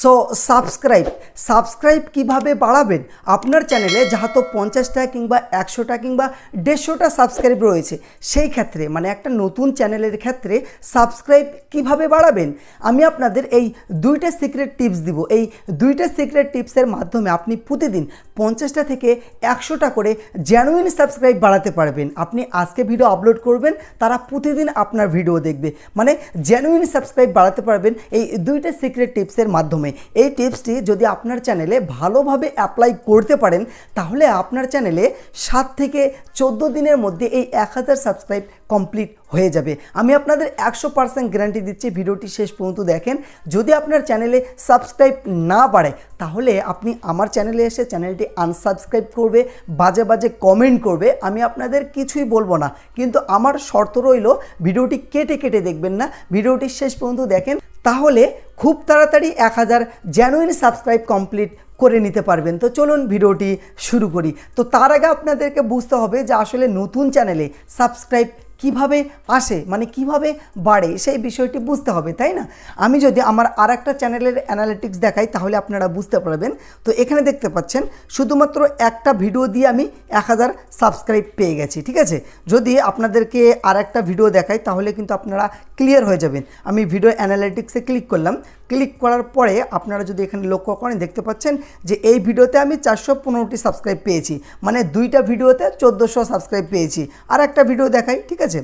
So subscribe subscribe কীভাবে বাড়াবেন? আপনার চ্যানেলে যাহাতো পঞ্চাশটা কিংবা একশোটা কিংবা দেড়শোটা সাবস্ক্রাইব রয়েছে, সেই ক্ষেত্রে মানে একটা নতুন চ্যানেলের ক্ষেত্রে সাবস্ক্রাইব কীভাবে বাড়াবেন? আমি আপনাদের এই দুইটা সিক্রেট টিপস দিব। এই দুইটা সিক্রেট টিপসের মাধ্যমে আপনি প্রতিদিন পঞ্চাশটা থেকে একশোটা করে জেনুইন সাবস্ক্রাইব বাড়াতে পারবেন। আপনি আজকে ভিডিও আপলোড করবেন, তারা প্রতিদিন আপনার ভিডিও দেখবে। মানে জেনুইন সাবস্ক্রাইব বাড়াতে পারবেন এই দুইটা সিক্রেট টিপসের মাধ্যমে। এই টিপসটি যদি আপনার চ্যানেলে ভালোভাবে অ্যাপ্লাই করতে পারেন, তাহলে আপনার চ্যানেলে সাত থেকে চোদ্দ দিনের মধ্যে এই এক হাজার সাবস্ক্রাইব কমপ্লিট হয়ে যাবে। আমি আপনাদের একশো পার্সেন্ট গ্যারান্টি দিচ্ছি ভিডিওটি শেষ পর্যন্ত দেখেন। যদি আপনার চ্যানেলে সাবস্ক্রাইব না বাড়ে, তাহলে আপনি আমার চ্যানেলে এসে চ্যানেলটি আনসাবস্ক্রাইব করবে, বাজে বাজে কমেন্ট করবে, আমি আপনাদের কিছুই বলব না। কিন্তু আমার শর্ত রইল, ভিডিওটি কেটে কেটে দেখবেন না। ভিডিওটি শেষ পর্যন্ত দেখেন। তাহলে খুব তাড়াতাড়ি এক হাজার জেনুইন সাবস্ক্রাইব কমপ্লিট করে নিতে পারবেন। তো চলুন ভিডিওটি শুরু করি। তো তার আগে আপনাদেরকে বুঝতে হবে যে আসলে নতুন চ্যানেলে সাবস্ক্রাইব কীভাবে আসে মানে কীভাবে বাড়ে, সেই বিষয়টি বুঝতে হবে, তাই না? আমি যদি আমার আর একটা চ্যানেলের অ্যানালিটিক্স দেখাই, তাহলে আপনারা বুঝতে পারবেন। তো এখানে দেখতে পাচ্ছেন, শুধুমাত্র একটা ভিডিও দিয়ে আমি এক হাজার সাবস্ক্রাইব পেয়ে গেছি, ঠিক আছে? যদি আপনাদেরকে আর একটা ভিডিও দেখাই, তাহলে কিন্তু আপনারা ক্লিয়ার হয়ে যাবেন। আমি ভিডিও অ্যানালিটিক্সে ক্লিক করলাম ক্লিক করার পরে আপনারা যদি এখানে লক্ষ্য করেন, দেখতে পাচ্ছেন যে এই ভিডিওতে আমি চারশো পনেরোটি সাবস্ক্রাইব পেয়েছি। মানে দুইটা ভিডিওতে চোদ্দোশো সাবস্ক্রাইব পেয়েছি। আর একটা ভিডিও দেখাই, ঠিক আছে?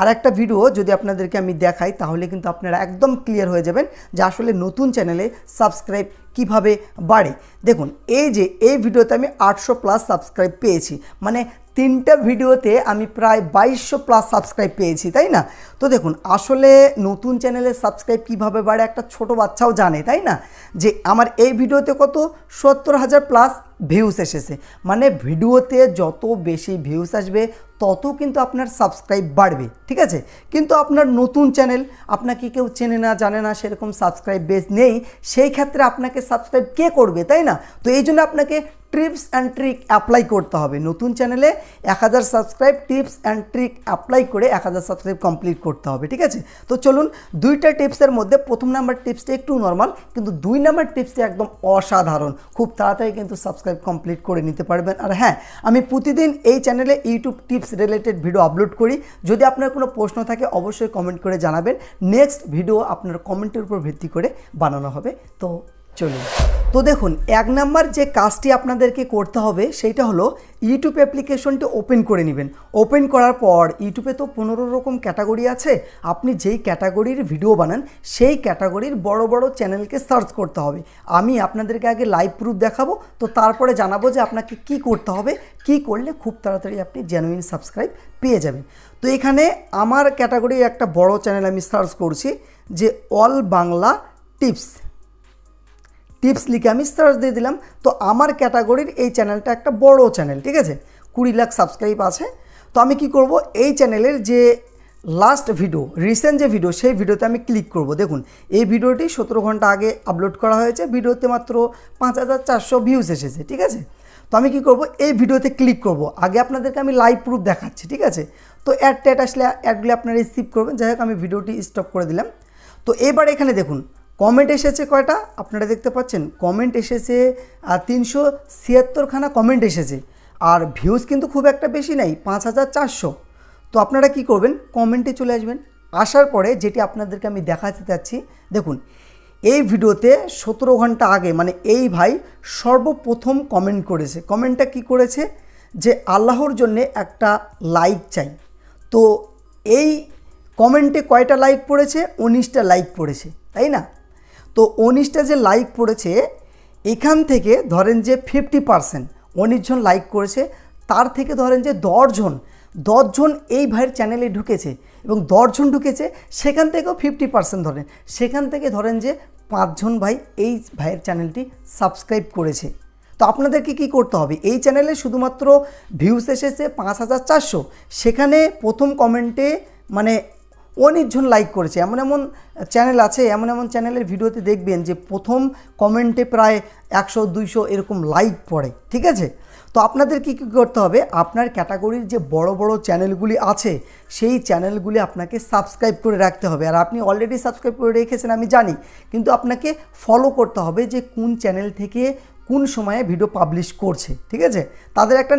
আর একটা ভিডিও যদি আপনাদেরকে আমি দেখাই, তাহলে কিন্তু আপনারা একদম ক্লিয়ার হয়ে যাবেন যে আসলে নতুন চ্যানেলে সাবস্ক্রাইব কীভাবে বাড়ে। দেখুন, এই যে এই ভিডিওতে আমি আটশো প্লাস সাবস্ক্রাইব পেয়েছি। মানে তিনটা ভিডিওতে আমি প্রায় বাইশশো প্লাস সাবস্ক্রাইব পেয়েছি, তাই না? তো দেখুন, আসলে নতুন চ্যানেলে সাবস্ক্রাইব কীভাবে বাড়ে একটা ছোট বাচ্চাও জানে, তাই না? যে আমার এই ভিডিওতে কত? সত্তর হাজার প্লাস ভিউস এসেছে। মানে ভিডিওতে যত বেশি ভিউস আসবে, তত কিন্তু আপনার সাবস্ক্রাইব বাড়বে, ঠিক আছে? কিন্তু আপনার নতুন চ্যানেল আপনাকে কেউ চেনে না, জানে না, সেরকম সাবস্ক্রাইব বেস নেই। সেই ক্ষেত্রে আপনাকে সাবস্ক্রাইব কে করবে, তাই না? তো এই জন্য আপনাকে টিপস অ্যান্ড ট্রিক অ্যাপ্লাই করতে হবে। নতুন চ্যানেলে এক হাজার subscribe tips and trick apply করে এক হাজার সাবস্ক্রাইব কমপ্লিট করতে হবে, ঠিক আছে? তো চলুন, দুইটা টিপসের মধ্যে প্রথম নাম্বার টিপসটা একটু নর্মাল কিন্তু দুই নাম্বার টিপসটা একদম অসাধারণ। খুব তাড়াতাড়ি কিন্তু সাবস্ক্রাইব কমপ্লিট করে নিতে পারবেন। আর হ্যাঁ আমি প্রতিদিন এই চ্যানেলে YouTube tips related video upload করি। যদি আপনার কোনো প্রশ্ন থাকে, অবশ্যই কমেন্ট করে জানাবেন। নেক্সট ভিডিও আপনার কমেন্টের উপর ভিত্তি করে বানানো হবে। তো চলুন। তো দেখুন, এক নাম্বার যে কাজটি আপনাদেরকে করতে হবে, সেইটা হলো ইউটিউব অ্যাপ্লিকেশনটি ওপেন করে নেবেন। ওপেন করার পর ইউটিউবে তো পনেরো রকম ক্যাটাগরি আছে। আপনি যেই ক্যাটাগরির ভিডিও বানান, সেই ক্যাটাগরির বড় বড় চ্যানেলকে সার্চ করতে হবে। আমি আপনাদেরকে আগে লাইভ প্রুফ দেখাবো, তো তারপরে জানাব যে আপনাকে কি করতে হবে। কি করলে খুব তাড়াতাড়ি আপনি জেনুইন সাবস্ক্রাইব পেয়ে যাবেন। তো এখানে আমার ক্যাটাগরির একটা বড় চ্যানেল আমি সার্চ করছি, যে অল বাংলা টিপস টিপস লিখে আমি সার্চ দিয়ে দিলাম। তো আমার ক্যাটাগরির এই চ্যানেলটা একটা বড় চ্যানেল ঠিক আছে? কুড়ি লাখ সাবস্ক্রাইব আছে। তো আমি কি করব? এই চ্যানেলের যে লাস্ট ভিডিও রিসেন্ট যে ভিডিও সেই ভিডিওতে আমি ক্লিক করব। দেখুন, এই ভিডিওটি সতেরো ঘণ্টা আগে আপলোড করা হয়েছে। ভিডিওতে মাত্র পাঁচ হাজার চারশো ভিউজ এসেছে, ঠিক আছে? তো আমি কি করব? এই ভিডিওতে ক্লিক করব। আগে আপনাদেরকে আমি লাইভ প্রুফ দেখাচ্ছি, ঠিক আছে? তো অ্যাড ট্যাড আসলে অ্যাডগুলি আপনারা রিসিভ করবেন। যাই হোক, আমি ভিডিওটি স্টপ করে দিলাম। তো এবার এখানে দেখুন কমেন্ট এসেছে কয়টা? আপনারা দেখতে পাচ্ছেন, কমেন্ট এসেছে তিনশো ছিয়াত্তরখানা কমেন্ট এসেছে। আর ভিউজ কিন্তু খুব একটা বেশি নাই, পাঁচ হাজার চারশো। তো আপনারা কি করবেন? কমেন্টে চলে আসবেন। আসার পরে যেটি আপনাদেরকে আমি দেখাতে চাচ্ছি দেখুন, এই ভিডিওতে সতেরো ঘণ্টা আগে মানে এই ভাই সর্বপ্রথম কমেন্ট করেছে। কমেন্টটা কি করেছে? যে আল্লাহর জন্যে একটা লাইক চাই। তো এই কমেন্টে কয়টা লাইক পড়েছে? উনিশটা লাইক পড়েছে, তাই না? তো উনিশটা যে লাইক পড়েছে, এখান থেকে ধরেন যে ফিফটি পারসেন্ট উনিশ জন লাইক করেছে, তার থেকে ধরেন যে দশজন দশজন এই ভাইয়ের চ্যানেলে ঢুকেছে এবং দশজন ঢুকেছে, সেখান থেকেও ফিফটি পার্সেন্ট ধরেন। সেখান থেকে ধরেন যে পাঁচজন ভাই এই ভাইয়ের চ্যানেলটি সাবস্ক্রাইব করেছে। তো আপনাদেরকে কি করতে হবে? এই চ্যানেলে শুধুমাত্র ভিউস এসেছে পাঁচ হাজার চারশো। সেখানে প্রথম কমেন্টে মানে অনেকজন লাইক করেছে। এমন এমন চ্যানেল আছে, এমন এমন চ্যানেলের ভিডিওতে দেখবেন যে প্রথম কমেন্টে প্রায় একশো, দুইশো এরকম লাইক পড়ে, ঠিক আছে? তো আপনাদের কী কী করতে হবে? আপনার ক্যাটাগরির যে বড় বড় চ্যানেলগুলি আছে, সেই চ্যানেলগুলি আপনাকে সাবস্ক্রাইব করে রাখতে হবে। আর আপনি অলরেডি সাবস্ক্রাইব করে রেখেছেন, আমি জানি। কিন্তু আপনাকে ফলো করতে হবে যে কোন চ্যানেল থেকে কোন সময়ে ভিডিও পাবলিশ করছে, ঠিক আছে? তাদের একটা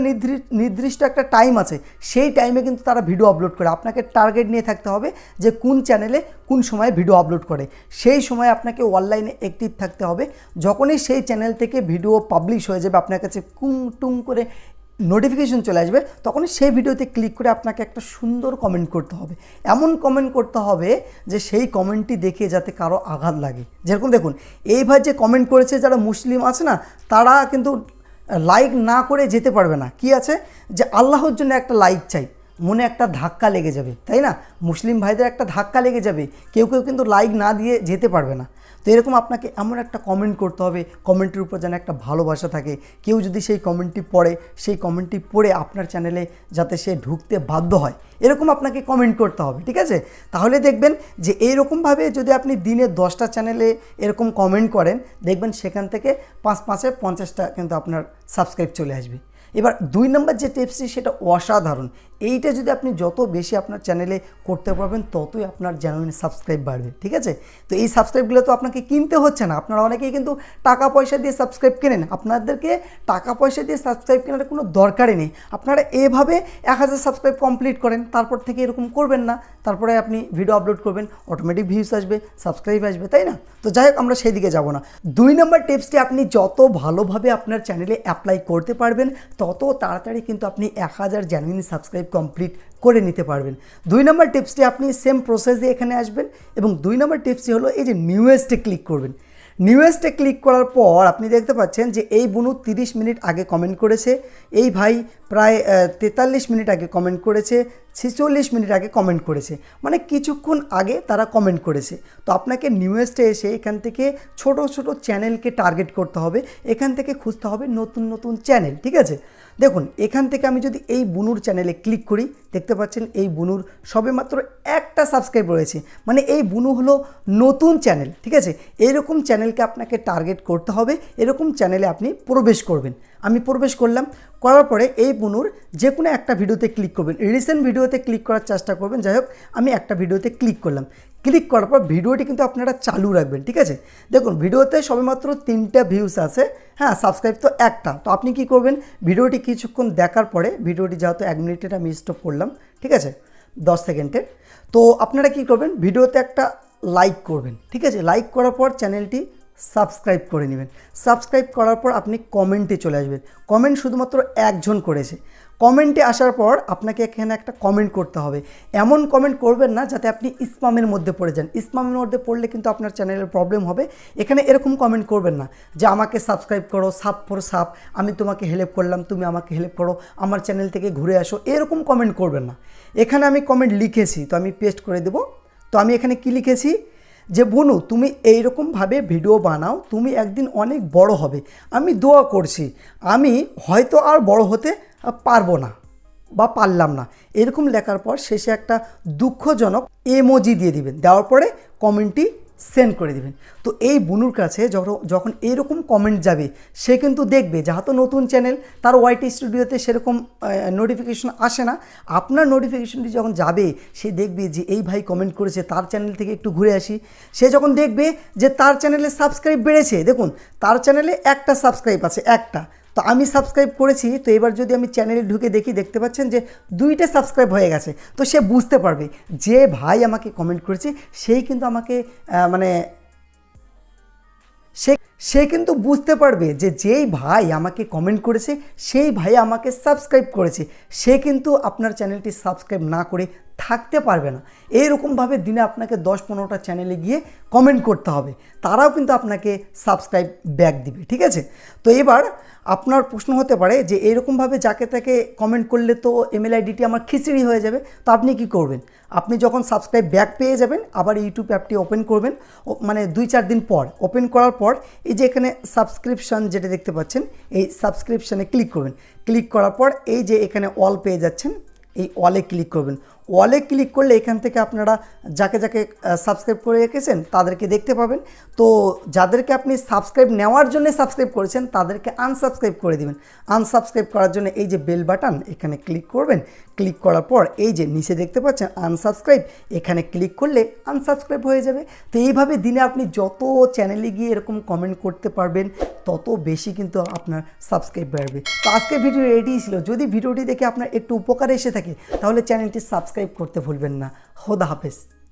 নির্দিষ্ট একটা টাইম আছে, সেই টাইমে কিন্তু তারা ভিডিও আপলোড করে। আপনাকে টার্গেট নিয়ে থাকতে হবে যে কোন চ্যানেলে কোন সময়ে ভিডিও আপলোড করে। সেই সময় আপনাকে অনলাইনে অ্যাক্টিভ থাকতে হবে। যখনই সেই চ্যানেল থেকে ভিডিও পাবলিশ হয়ে যাবে, আপনার কাছে কুং টুং করে নোটিফিকেশন চলে আসবে তখন সেই ভিডিওতে ক্লিক করে আপনাকে একটা সুন্দর কমেন্ট করতে হবে। এমন কমেন্ট করতে হবে যে সেই কমেন্টটি দেখে যাতে কারও আঘাত লাগে। যেরকম দেখুন এইভাবে যে কমেন্ট করেছে যারা মুসলিম আছে না, তারা কিন্তু লাইক না করে যেতে পারবে না। কি আছে? যে আল্লাহর জন্য একটা লাইক চাই, মনে একটা ধাক্কা লেগে যাবে, তাই না? মুসলিম ভাইদের একটা ধাক্কা লেগে যাবে, কেউ কেউ কিন্তু লাইক না দিয়ে যেতে পারবে না। তো এরকম আপনাকে এমন একটা কমেন্ট করতে হবে কমেন্টের উপর যেন একটা ভালোবাসা থাকে। কেউ যদি সেই কমেন্টটি পড়ে, সেই কমেন্টটি পড়ে আপনার চ্যানেলে যাতে সে ঢুকতে বাধ্য হয়, এরকম আপনাকে কমেন্ট করতে হবে, ঠিক আছে? তাহলে দেখবেন যে এইরকমভাবে যদি আপনি দিনে দশটা চ্যানেলে এরকম কমেন্ট করেন, দেখবেন সেখান থেকে পাঁচ, পাঁচে পঞ্চাশটা কিন্তু আপনার সাবস্ক্রাইব চলে আসবে। এবার দুই নম্বর যে টিপসটি সেটা অসাধারণ। এইটা যদি আপনি যত বেশি আপনার চ্যানেলে করতে পারবেন, ততই আপনার জেনুইন সাবস্ক্রাইব বাড়বে, ঠিক আছে? তো এই সাবস্ক্রাইবগুলো তো আপনাকে কিনতে হচ্ছে না। আপনারা অনেকেই কিন্তু টাকা পয়সা দিয়ে সাবস্ক্রাইব কেনেন। আপনাদেরকে টাকা পয়সা দিয়ে সাবস্ক্রাইব কেনার কোনো দরকারই নেই। আপনারা এভাবে এক হাজার সাবস্ক্রাইব কমপ্লিট করেন, তারপর থেকে এরকম করবেন না। তারপরে আপনি ভিডিও আপলোড করবেন অটোমেটিক ভিউস আসবে সাবস্ক্রাইব আসবে, তাই না? তো যাই হোক, আমরা সেই দিকে যাব না। দুই নম্বর টিপসটি আপনি যত ভালোভাবে আপনার চ্যানেলে অ্যাপ্লাই করতে পারবেন তত তাড়াতাড়ি কিন্তু আপনি এক হাজার জেনুইন সাবস্ক্রাইব কমপ্লিট করে নিতে পারবেন। দুই নম্বর টিপসটি আপনি সেম প্রসেস দিয়ে এখানে আসবেন এবং দুই নম্বর টিপসটি হলো এই যে নিউয়েস্টে ক্লিক করবেন। নিউয়েস্টে ক্লিক করার পর আপনি দেখতে পাচ্ছেন যে এই বুনু তিরিশ মিনিট আগে কমেন্ট করেছে, এই ভাই প্রায় তেতাল্লিশ মিনিট আগে কমেন্ট করেছে, ছেচল্লিশ মিনিট আগে কমেন্ট করেছে। মানে কিছুক্ষণ আগে তারা কমেন্ট করেছে। তো আপনাকে নিউয়েস্টে এসে এখান থেকে ছোট ছোট চ্যানেলকে টার্গেট করতে হবে। এখান থেকে খুঁজতে হবে নতুন নতুন চ্যানেল ঠিক আছে? দেখুন, এখান থেকে আমি যদি এই বুনুর চ্যানেলে ক্লিক করি, দেখতে পাচ্ছেন এই বুনুর সবে মাত্র একটা সাবস্ক্রাইব রয়েছে। মানে এই বুনু হলো নতুন চ্যানেল ঠিক আছে? এরকম চ্যানেলকে আপনাকে টার্গেট করতে হবে, এরকম চ্যানেলে আপনি প্রবেশ করবেন। আমি প্রবেশ করলাম, করার পরে এই বুনুর যে কোনো একটা ভিডিওতে ক্লিক করবেন। রিসেন্ট ভিডিওতে ক্লিক করার চেষ্টা করবেন। যাই হোক, আমি একটা ভিডিওতে ক্লিক করলাম। ক্লিক করার পর ভিডিওটি কিন্তু আপনারা চালু রাখবেন, ঠিক আছে? দেখুন, ভিডিওতে সবেমাত্র তিনটা ভিউস আছে। হ্যাঁ সাবস্ক্রাইব তো একটা। তো আপনি কি করবেন? ভিডিওটি কিছুক্ষণ দেখার পরে, ভিডিওটি যেহেতু এক মিনিটের আমি স্টপ করলাম, ঠিক আছে? দশ সেকেন্ডের। তো আপনারা কি করবেন? ভিডিওতে একটা লাইক করবেন, ঠিক আছে? লাইক করার পর চ্যানেলটি সাবস্ক্রাইব করে নেবেন। সাবস্ক্রাইব করার পর আপনি কমেন্টে চলে আসবেন। কমেন্ট শুধুমাত্র একজন করেছে। কমেন্টে আসার পর আপনাকে এখানে একটা কমেন্ট করতে হবে। এমন কমেন্ট করবেন না যাতে আপনি ইসমামের মধ্যে পড়ে যান। ইসমামের মধ্যে পড়লে কিন্তু আপনার চ্যানেলের প্রবলেম হবে। এখানে এরকম কমেন্ট করবেন না যে, আমাকে সাবস্ক্রাইব করো, সাপ ফর সাপ। আমি তোমাকে হেল্প করলাম, তুমি আমাকে হেল্প করো। আমার চ্যানেল থেকে ঘুরে আসো। এরকম কমেন্ট করবেন না। এখানে আমি কমেন্ট লিখেছি, তো আমি পেস্ট করে দেবো। তো আমি এখানে কি লিখেছি? যে, বনু, তুমি এইরকমভাবে ভিডিও বানাও, তুমি একদিন অনেক বড় হবে। আমি দোয়া করছি। আমি হয়তো আর বড় হতে পারব না বা পারলাম না। এরকম লেখার পর শেষে একটা দুঃখজনক এমোজি দিয়ে দিবেন। দেওয়ার পরে কমেন্টটি সেন্ড করে দিবেন। তো এই বুনুর কাছে যখন যখন এইরকম কমেন্ট যাবে, সে কিন্তু দেখবে যেহেতু নতুন চ্যানেল তার ওয়াইটি স্টুডিওতে সেরকম নোটিফিকেশন আসে না। আপনার নোটিফিকেশনটি যখন যাবে, সে দেখবে যে এই ভাই কমেন্ট করেছে, তার চ্যানেল থেকে একটু ঘুরে আসি। সে যখন দেখবে যে তার চ্যানেলে সাবস্ক্রাইব বেড়েছে, দেখুন, তার চ্যানেলে একটা সাবস্ক্রাইব আছে, একটা। তো আমি সাবস্ক্রাইব করেছি, তো এবার যদি আমি চ্যানেলে ঢুকে দেখি, দেখতে পাচ্ছেন যে দুইটা সাবস্ক্রাইব হয়ে গেছে। তো সে বুঝতে পারবে যে ভাই আমাকে কমেন্ট করেছে, সেই কিন্তু আমাকে মানে সে সে কিন্তু বুঝতে পারবে যে যেই ভাই আমাকে কমেন্ট করেছে, সেই ভাই আমাকে সাবস্ক্রাইব করেছে। সে কিন্তু আপনার চ্যানেলটি সাবস্ক্রাইব না করে থাকতে পারবে না। এইরকমভাবে দিনে আপনাকে দশ পনেরোটা চ্যানেলে গিয়ে কমেন্ট করতে হবে। তারাও কিন্তু আপনাকে সাবস্ক্রাইব ব্যাক দিবে, ঠিক আছে? তো এবার আপনার প্রশ্ন হতে পারে যে এইরকমভাবে যাকে তাকে কমেন্ট করলে তো এমএল আইডিটি আমার খিচড়ি হয়ে যাবে, তো আপনি কি করবেন? আপনি যখন সাবস্ক্রাইব ব্যাক পেয়ে যাবেন, আবার ইউটিউব অ্যাপটি ওপেন করবেন মানে দুই চার দিন পর। ওপেন করার পর এই যে এখানে সাবস্ক্রিপশন যেটা দেখতে পাচ্ছেন, এই সাবস্ক্রিপশানে ক্লিক করবেন। ক্লিক করার পর এই যে এখানে অল পেয়ে যাচ্ছেন, এই অলে ক্লিক করবেন। ওয়ালে ক্লিক করলে এখান থেকে আপনারা যাকে যাকে সাবস্ক্রাইব করে রেখেছেন তাদেরকে দেখতে পাবেন। তো যাদেরকে আপনি সাবস্ক্রাইব নেওয়ার জন্য সাবস্ক্রাইব করেছেন, তাদেরকে আনসাবস্ক্রাইব করে দিবেন। আনসাবস্ক্রাইব করার জন্য এই যে বেল বাটন এখানে ক্লিক করবেন। ক্লিক করার পর এই যে নিচে দেখতে পাচ্ছেন আনসাবস্ক্রাইব এখানে ক্লিক করলে আনসাবস্ক্রাইব হয়ে যাবে। তো এইভাবে দিনে আপনি যত চ্যানেলে গিয়ে এরকম কমেন্ট করতে পারবেন, তত বেশি কিন্তু আপনার সাবস্ক্রাইব বাড়বে। তো আজকের ভিডিও এটিই ছিল। যদি ভিডিওটি দেখে আপনার একটু উপকার এসে থাকে, তাহলে চ্যানেলটি সাবস্ক্রাইব করতে ভুলবেন না। খোদা হাফেজ।